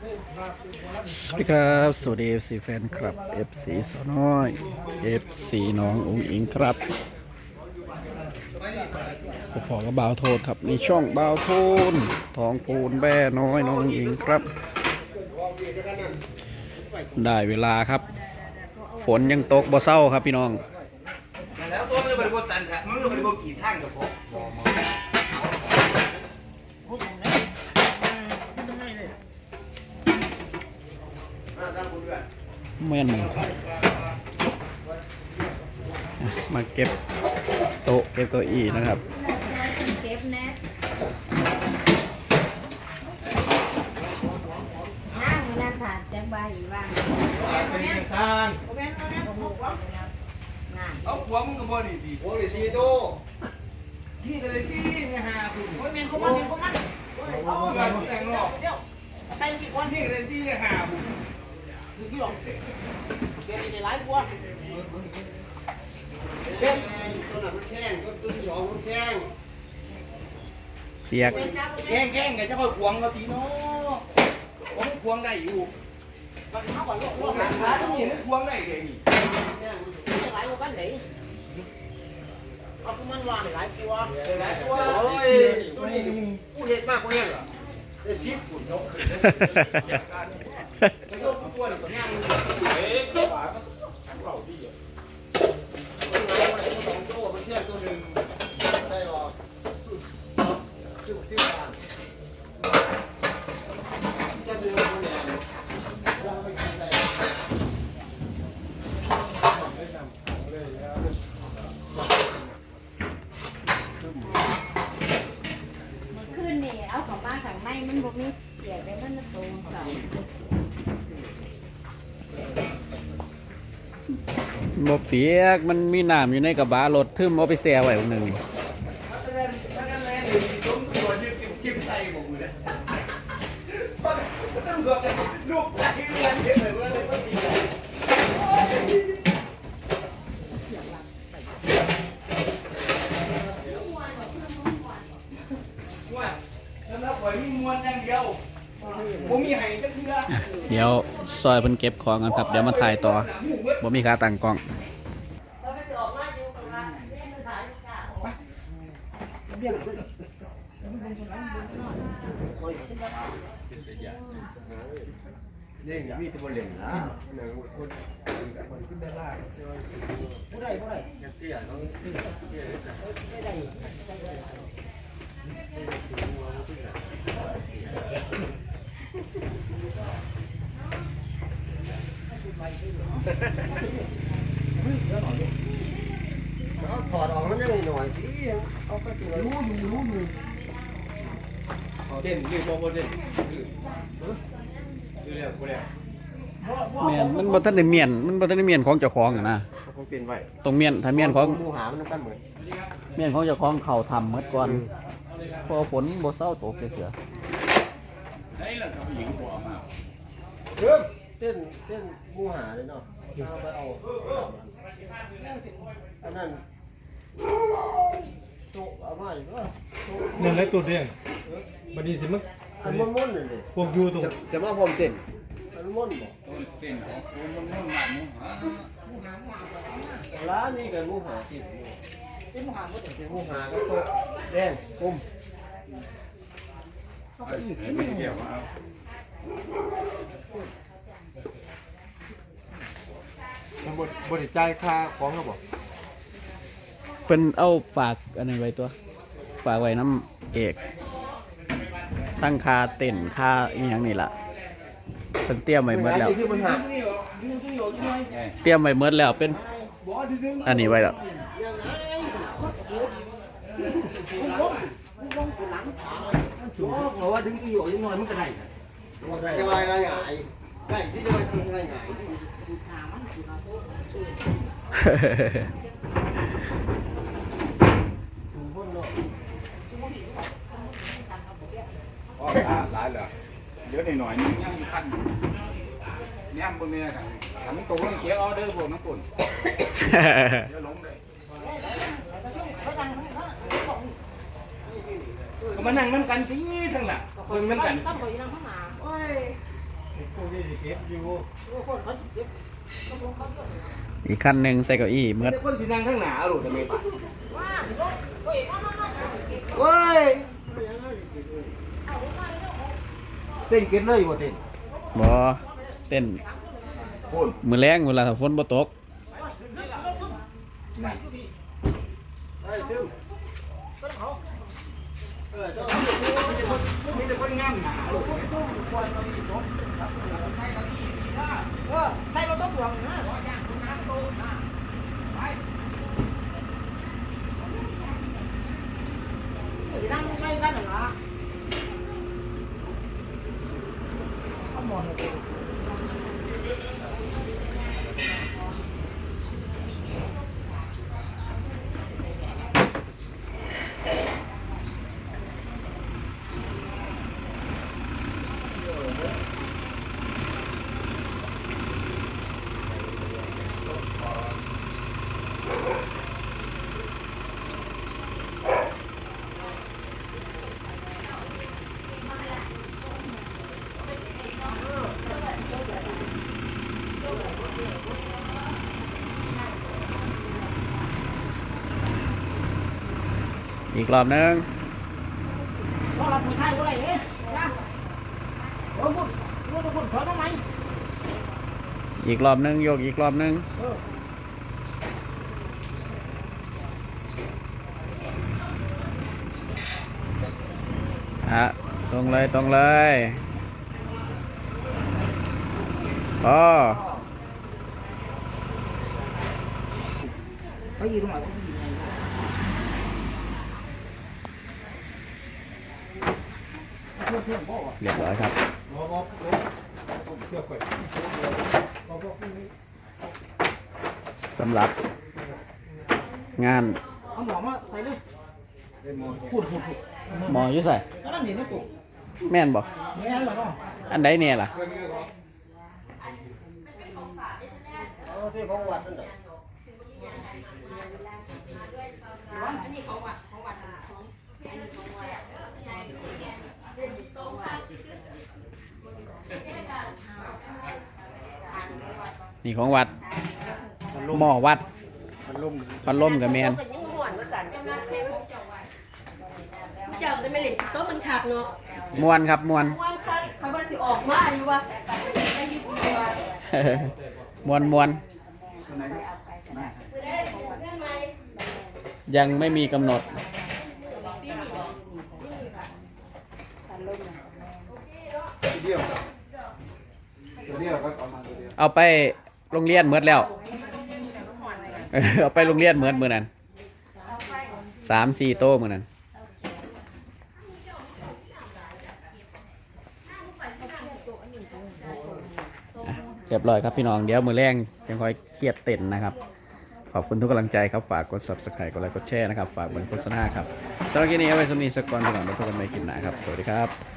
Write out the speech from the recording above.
สวัสดีครับ สวัสดี FC แฟนครับ FC สาวน้อย FC น้องอุ้งอิงครับพอกับบ่าวโทนครับในช่องบ่าวโทนทองปูนแบ่น้อยน้องอิงครับ ได้เวลาครับ ฝนยังตกบ่เศร้าครับพี่น้องแล้วตัวมันบริบทตันแท้มันบริบทกี่ทั้งกับผม แม่นมาเก็บโต๊ะเก็บเก้าอี้นะครับเก็บนะนั่งนั่งถาดจักใบว่างเป็นยังทางนั่งเอาหัวมึงกับบอดีดีโอ้ยซีโตพี่ก็เลยที่เนี่ยหาคุณโอ้ยเมนเขามันเมนเขามันเอาใส่แสงหลอกเดี๋ยวใส่สิคนพี่ก็เลยที่เนี่ยหาคุณ คือกี่หรอกเกลียดในหลายกว่าเล่นต้นนั้นมันแข้งต้นต้นสองมันแข้งเปียกเป็นจ้าแกล้งแกล้งกันจะค่อยควงเราทีเนาะผมควงได้อยู่มันเขาก่อนโลกโลกขาที่นี่มันควงได้เลยนี่จะหลายกว่ากันไหนเอาคือมันว่าในหลายกว่าแต่ไหนตัวโอ้ยตัวนี้กูเห็นมากกว่าแห้งเหรอได้สิบขุนยกขึ้น ไอ้วนี่ก็ง่ายเลยเฮ้ยตัวหนมันสองตัวมันแค่ตัวหนึ่งได้หรอชื่อชื่อการจะดูมันแหนแล้วไปกินใส่มันขึ้นนี่เอาของบ้านขังไม่มันบ่มีเสียไปมันจะโตเส บ่เปียกมันมีน้ำอยู่ในกระบะรถทึมเอาไปแช่ไว้ตรงหนึงถ้างั้นถ้างั้นแม่นี่ต้มตัวยืดจิ้มใส่บอกกูเลยต้องบอกเลยลูกใจเรียนเยอะเลยว่าเลยว่าดีว่าสำหรับข่อยมีมว ซอยเพิ่นเก็บของกันครับ เดี๋ยวมาถ่ายต่อบ่มีค่าตั้งกล้องนี่มีแตัวเล่นนะหนึ่งคนผู้ใดผู้ใดเตี้ยต้องเอาถอดออกแล้วยังหน่อยที่เอาไปตัวรู้อยู่รู้อยู่ เด่นยืดโมโมเด่นยืดยืดแล้วกูแล้วแม่นมันบ่ทันได้เมียนมันบ่ทันได้เมียนของเจ้าของอะนะเขาคงเปลี่ยนไว้ต้องเมียนถ้าเมียนของมูหามันน้ำกันเหมือนเมียนของเจ้าของเขาทำหมดก่อนเพอฝนบ่เศร้าตกเสือเริ่มเต้นเต้นมูหาเลยเนาะเอาไปเอาอันนั้น โตเอามาอีกว่านั่นแหละตัวเดียงบัดนี้สิมันอันมันม่นเลยดิพวกอยู่ตรงจะจะมาพร้อมเต้นอันม่นบ่ร้านนี้กันมูหาสิเป็นมหาผู้ใดมูหาก็โตแดงกลมมันบดบดจ่ายค่าของเขาบอกเพิ่นเอาฝากอันนั้ไว้ตัวฝากไว้น้ำเอกตั้งคาเต้นคาอีหยังนี่ล่ะเพิ่นเตรียมไว้หมดแล้ว ที่มันหักเตรียมไว้หมดแล้วเป็นอันนี้ไว้แล้วเพราะว่าดึงอีโอยังน้อยมันก็ได้จะลายลายหงายได้ที่จะลายลายหงาย อ๋อหลายเหรอเดี๋ยวหน่อยนึงยังมีขั้นเนี่ยบนเนี่ยกันทำตัวมันเกี่ยวเอาเด้อพวกน้ำปุ่นเดี๋ยวลงเลยเขาดังทั้งนั้นสองก็มานั่งน้ำกันทีทั้งหลังก็เพิ่งน้ำกันตั้งตัวอยู่นั่งข้างหน้าโอ้ยเก็บ อยู่อีกขั้นหนึ่งใส่เก้าอี้เมื่อแต่คนสินั่งข้างหน้าเอาลูกทำไมปะเว้ยเต้นเก็ตเลยบ่เต้นบอเต้นพูดมือแรงเวลาถ้าฝนบ่ตกนั่นเฮ้ยทึมเออเจ้า มีแต่คนงามหนาลูกเออใส่ราต้องห่วงนะสินั่งใส่กันน่ะนะเอาหมอนเลย อีกรอบนึงรอรับคนไทยบ่ได้เด้นะโอ้คุณรถทุกคนถอยมาไหมอีกรอบนึงโยกอีกรอบนึงอะตรงเลยตรงเลยอ๋อเขาอยู่ตรงไหน เรียบร้อยครับสำหรับ งานเอาหมอมาใส่เลยพูดพูดพูดหมออยู่ใส่แล้วนั่นเห็นในตู้แม่นบอกแม่นเหรอเนาะอันใดเนี่ยล่ะที่ของวัดนั่นแหละนี่ของวัด หม้อวัดมันลมพัดลมกับแมนเป็นยังม่วนว่าสั่นเจ้าจะไม่เล่นโต๊ะมันขาดเนาะมวนครับมวนม่วนคัดคอยว่าสิออกมาอยู่ว่ามวนมวนยังไม่มีกำหนดเดียวตัวเดียวก็เอามาตัวเดียวเอาไป โรงเรียนเมืดแล้วเออเอาไปโรงเรียนเมืดมือนั้นสามสี่โต๊ะมือนั้นเรียบร้อยครับพี่น้องเดี๋ยวมือแรงจังคอยเครียดเต้นนะครับ ขอบคุณทุกกำลังใจครับ ฝากกด subscribe กดไลค์กดแชร์นะครับ ฝากบนโฆษณาครับสำหรับคลิปนี้เอาไว้สำหรับนี้สักก่อนไปก่อนแล้วพบกันใหม่คลิปหน้าครับ สวัสดีครับ